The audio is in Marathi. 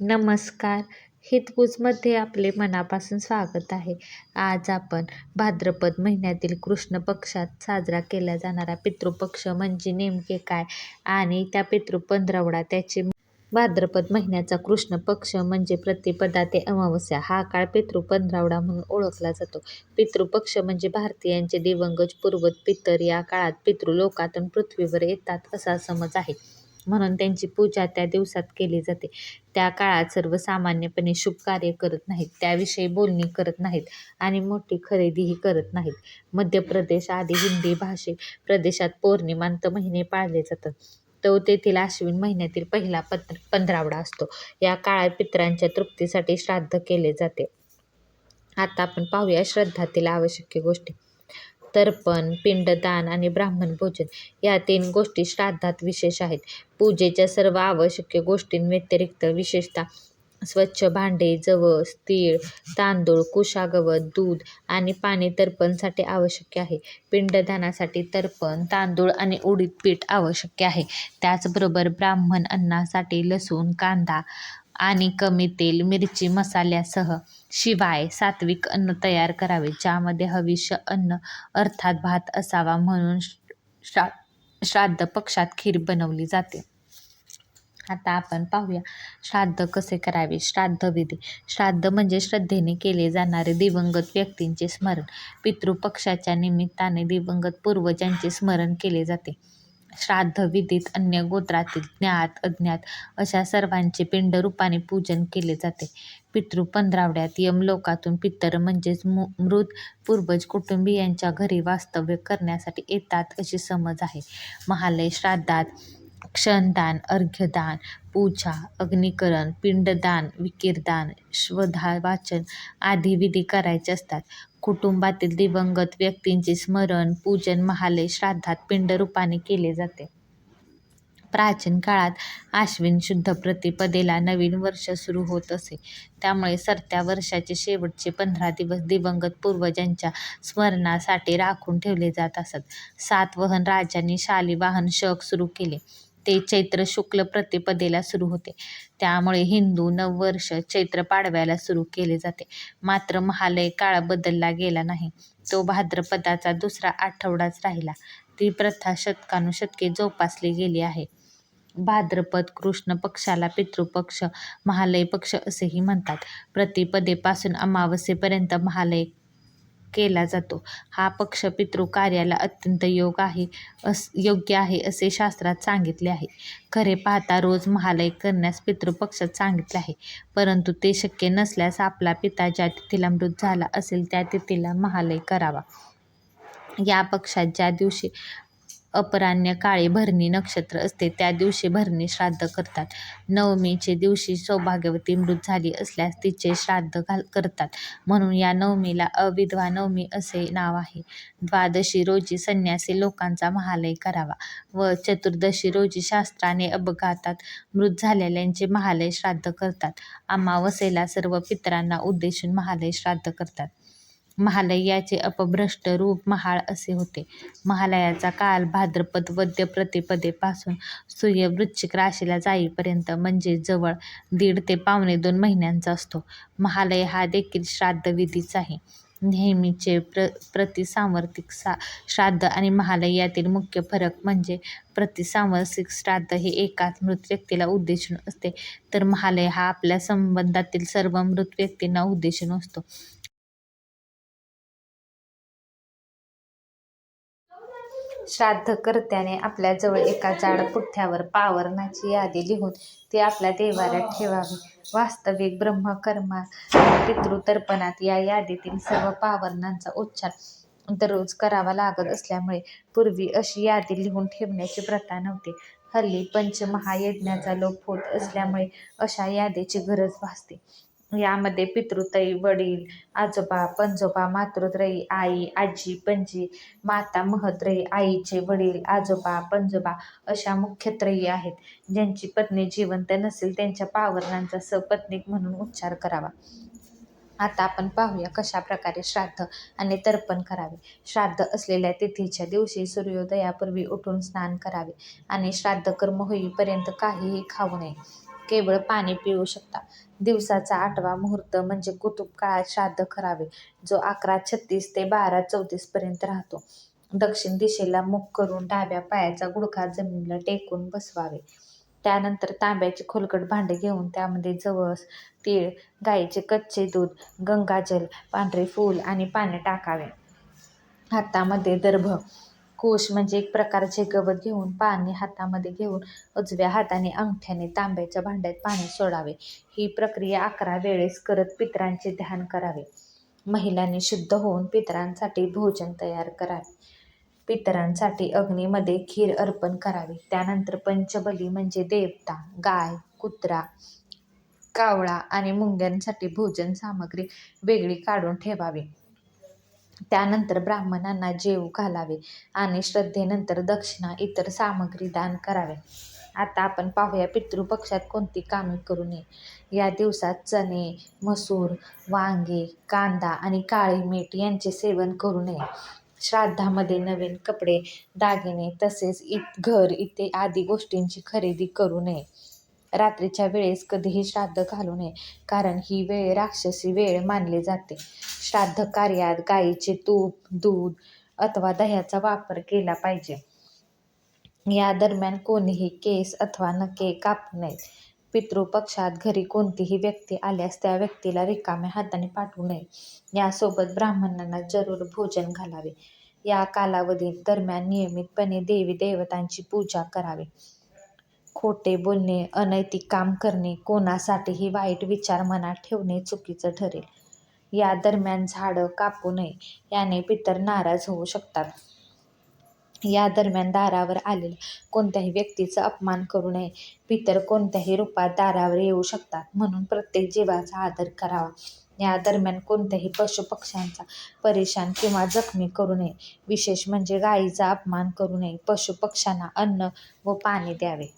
नमस्कार. हितगुजमध्ये आपले मनापासून स्वागत आहे. आज आपण भाद्रपद महिन्यातील कृष्ण पक्षात साजरा केला जाणारा पितृपक्ष म्हणजे नेमके काय? आणि त्या पितृ पंधरवडा त्याचे भाद्रपद महिन्याचा कृष्ण पक्ष म्हणजे प्रतिपदा ते अमावस्या हा काळ पितृ पंधरावडा म्हणून ओळखला जातो. पितृपक्ष म्हणजे भारतीयांचे दिवंगत पूर्वज पितर या काळात पितृ लोकातून पृथ्वीवर येतात असा समज आहे. म्हणून त्यांची पूजा त्या दिवसात केली जाते. त्या काळात सर्वसामान्यपणे शुभ कार्य करत नाहीत त्याविषयी बोलणी करत नाहीत आणि मोठी खरेदीही करत नाहीत. मध्य प्रदेश आदी हिंदी भाषिक प्रदेशात पौर्णिमांत महिने पाळले जातात. तो तेथील आश्विन महिन्यातील पहिला पत्र पंधरावडा असतो. या काळात पितरांच्या तृप्तीसाठी श्राद्ध केले जाते. आता आपण पाहूया श्रद्धातील आवश्यक गोष्टी. तर्पण पिंडदान आणि ब्राह्मण भोजन या तीन गोष्टी श्राद्धात विशेष आहेत. पूजेच्या सर्व आवश्यक गोष्टींव्यतिरिक्त विशेषतः स्वच्छ भांडे जवस तीळ तांदूळ कुशागवत दूध आणि पाणी तर्पणसाठी आवश्यक आहे. पिंडदानासाठी तर्पण तांदूळ आणि उडीद पीठ आवश्यक आहे. त्याचबरोबर ब्राह्मण अन्नासाठी लसूण कांदा आणि कमी तेल मिरची मसाल्यासह शिवाय सात्विक अन्न तयार करावे ज्यामध्ये हविष्य अन्न अर्थात भात असावा म्हणून श्रा श्राद्ध पक्षात खीर बनवली जाते. आता आपण पाहूया श्राद्ध कसे करावे? श्राद्धविधी श्राद्ध म्हणजे श्रद्धेने केले जाणारे दिवंगत व्यक्तींचे स्मरण. पितृपक्षाच्या निमित्ताने दिवंगत पूर्वजांचे स्मरण केले जाते. श्राद्ध विधीत अन्य गोत्रातील ज्ञात अज्ञात अशा सर्वांचे पिंडरूपाने पूजन केले जाते. पितृ पंधरावड्यात यमलोकातून पितर म्हणजेच मृत पूर्वज कुटुंबियांच्या घरी वास्तव्य करण्यासाठी येतात अशी समज आहे. महालय श्राद्धात क्षणदान अर्घ्यदान पूजा अग्निकरण पिंडदान विकीरदान श्वधावाचन आदी विधी करायचे असतात. कुटुंबातील दिवंगत व्यक्तींचे स्मरण पूजन महालय श्राद्धात पिंडरूपाने केले जाते. प्राचीन काळात आश्विन शुद्ध प्रतिपदेला नवीन वर्ष सुरू होत असे. त्यामुळे सरत्या वर्षाचे शेवटचे पंधरा दिवस दिवंगत पूर्वजांच्या स्मरणासाठी राखून ठेवले जात असत. सातवहन राजांनी शालिवाहन शक सुरू केले. ते चैत्र शुक्ल प्रतिपदेला सुरू होते. त्यामुळे हिंदू नववर्ष चैत्र पाडव्याला सुरू केले जाते. मात्र महालय काळ बदलला गेला नाही. तो भाद्रपदाचा दुसरा आठवडाच राहिला. ती प्रथा शतकानुशतके जोपासली गेली आहे. भाद्रपद कृष्ण पक्षाला पितृपक्ष महालय पक्ष असेही म्हणतात. प्रतिपदेपासून अमावस्येपर्यंत महालय केला जातो. हा पक्ष पितृ कार्याला अत्यंत योग आहे अस योग्य आहे असे शास्त्रात सांगितले आहे. खरे पाहता रोज महालय करण्यास पितृपक्षात सांगितले आहे. परंतु ते शक्य नसल्यास आपला पिता ज्या तिथीला मृत झाला असेल त्या तिथीला महालय करावा. या पक्षात ज्या दिवशी अपराह्न काळी भरणी नक्षत्र असते. त्या दिवशी भरणी श्राद्ध करतात. नवमीचे दिवशी सौभाग्यवती मृत झाली असल्यास तिचे श्राद्ध घाल करतात. म्हणून या नवमीला अविधवा नवमी असे नाव आहे. द्वादशी रोजी संन्यासी लोकांचा महालय करावा व चतुर्दशी रोजी शास्त्राने अपघातात मृत झालेल्यांचे महालय श्राद्ध करतात. अमावस्येला सर्व पितरांना उद्देशून महालय श्राद्ध करतात. महालय याचे अपभ्रष्ट रूप महाळ असे होते. महालयाचा काल भाद्रपद वद्य प्रतिपदेपासून सूर्य वृश्चिक राशीला जाईपर्यंत म्हणजे जवळ दीड ते पावणे दोन महिन्यांचा असतो. महालय हा देखील श्राद्धविधीच आहे. नेहमीचे प्र प्रतिसांवर्तिक सा श्राद्ध आणि महालय यातील मुख्य फरक म्हणजे प्रतिसांवर्तिक श्राद्ध हे एकाच मृत व्यक्तीला उद्देशून असते. तर महालय हा आपल्या संबंधातील सर्व मृत व्यक्तींना उद्देशून असतो. श्राद्धकर्त्याने आपल्याजवळ एका जाड पुठ्ठ्यावर पावरणाची यादी लिहून ती आपल्या देवाऱ्यात ठेवावी. वास्तविक ब्रह्मकर्मात पितृतर्पणात या यादीतील सर्व पावरणांचा उच्चार दररोज करावा लागत असल्यामुळे पूर्वी अशी यादी लिहून ठेवण्याची प्रथा नव्हती. हल्ली पंचमहायज्ञाचा लोप होत असल्यामुळे अशा यादीची गरज भासते. यामध्ये पितृताई वडील आजोबा पणजोबा मातृत्रयी आई आजी पणजी माता महत्रयी आईचे वडील आजोबा पणजोबा अशा मुख्यत्रयी आहेत. ज्यांची पत्नी जिवंत नसेल त्यांच्या पावरणांचा सपत्नीक म्हणून उच्चार करावा. आता आपण पाहूया कशा प्रकारे श्राद्ध आणि तर्पण करावे. श्राद्ध असलेल्या तिथीच्या दिवशी सूर्योदयापूर्वी उठून स्नान करावे आणि श्राद्ध कर्म होईपर्यंत काहीही खाऊ नये. केवळ पाणी पिऊ शकता. दिवसाचा आठवा मुहूर्त म्हणजे कुतुब काळात श्राद्ध करावे जो अकरा छत्तीस ते बारा चौतीस पर्यंत राहतो. दक्षिण दिशेला मुख करून डाव्या पायाचा गुडखा जमिनीला टेकून बसवावे. त्यानंतर तांब्याचे खोलकट भांडे घेऊन त्यामध्ये जवस तीळ गाईचे कच्चे दूध गंगाजल पांढरे फूल आणि पाणी टाकावे. हातामध्ये दर्भ कोश म्हणजे एक प्रकारचे गवत घेऊन पाणी हातामध्ये घेऊन उजव्या हाताने अंगठ्याने तांब्याच्या भांड्यात पाणी सोडावे. ही प्रक्रिया अकरा वेळेस करत पितरांचे ध्यान करावे. महिलांनी शुद्ध होऊन पितरांसाठी भोजन तयार करावे. पितरांसाठी अग्नीमध्ये खीर अर्पण करावी. त्यानंतर पंचबली म्हणजे देवता गाय कुत्रा कावळा आणि मुंग्यांसाठी भोजन सामग्री वेगळी काढून ठेवावी. त्यानंतर ब्राह्मणांना जेवू घालावे आणि श्रद्धेनंतर दक्षिणा इतर सामग्री दान करावे. आता आपण पाहूया पितृपक्षात कोणती कामे करू नये. या दिवसात चणे मसूर वांगे कांदा आणि काळी मीठ यांचे सेवन करू नये. श्राद्धामध्ये नवीन कपडे दागिने तसेच इत घर इथे आदी गोष्टींची खरेदी करू नये. रात्रीच्या वेळेस कधीही श्राद्ध घालू नये कारण ही वेळ राक्षसी वेळ मानली जाते. श्राद्ध कार्यात गाईचे तूप दूध अथवा दह्याचा वापर केला पाहिजे. या दरम्यान कोणीही केस अथवा नखे कापू नयेत पितृपक्षात घरी कोणतीही व्यक्ती आल्यास त्या व्यक्तीला रिकाम्या हाताने पाठवू नये. यासोबत ब्राह्मणांना जरूर भोजन घालावे. या कालावधीत दरम्यान नियमितपणे देवी देवतांची पूजा करावी. खोटे बोलणे अनैतिक काम करणे कोणासाठीही वाईट विचार मनात ठेवणे चुकीचं ठरेल. या दरम्यान झाडं कापू नये याने पितर नाराज होऊ शकतात. या दरम्यान दारावर आलेल्या कोणत्याही व्यक्तीचा अपमान करू नये. पितर कोणत्याही रूपात दारावर येऊ शकतात म्हणून प्रत्येक जीवाचा आदर करावा. या दरम्यान कोणत्याही पशुपक्ष्यांचा परेशान किंवा जखमी करू नये. विशेष म्हणजे गायीचा अपमान करू नये. पशुपक्ष्यांना अन्न व पाणी द्यावे.